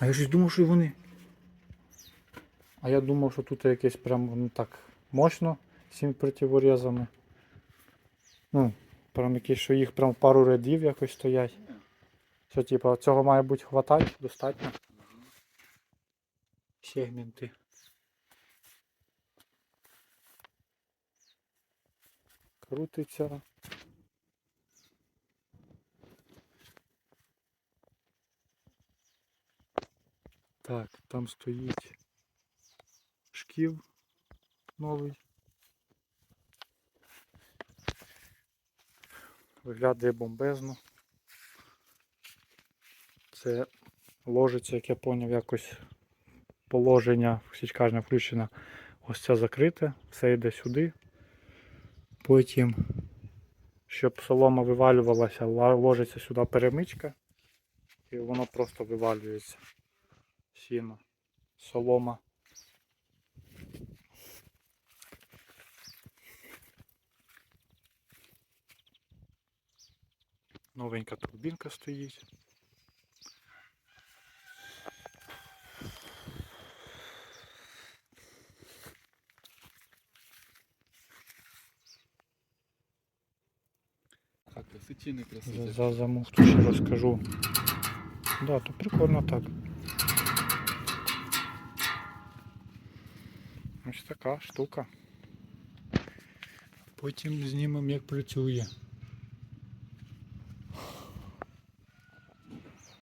А я ж думав, що вони. А я думав, що тут якесь прям ну, так мощно з цими противорезами. Ну, прям якісь, що їх прям пару рядів якось стоять. Що, типу, цього має бути хватати достатньо. Сегменти. Крутиться. Так, там стоїть шків новий. Виглядає бомбезно. Це ложиться, як я поняв, якось положення, січкарня включена. Ось це закрите, все йде сюди. Потім, щоб солома вивалювалася, ложиться сюди перемичка і воно просто вивалюється. Сіно, солома. Новенька турбінка стоїть. Так, краси чи не краси? За, за замовту ще розкажу. Да, то прикольно так. Ось така штука. Потім знімемо як працює.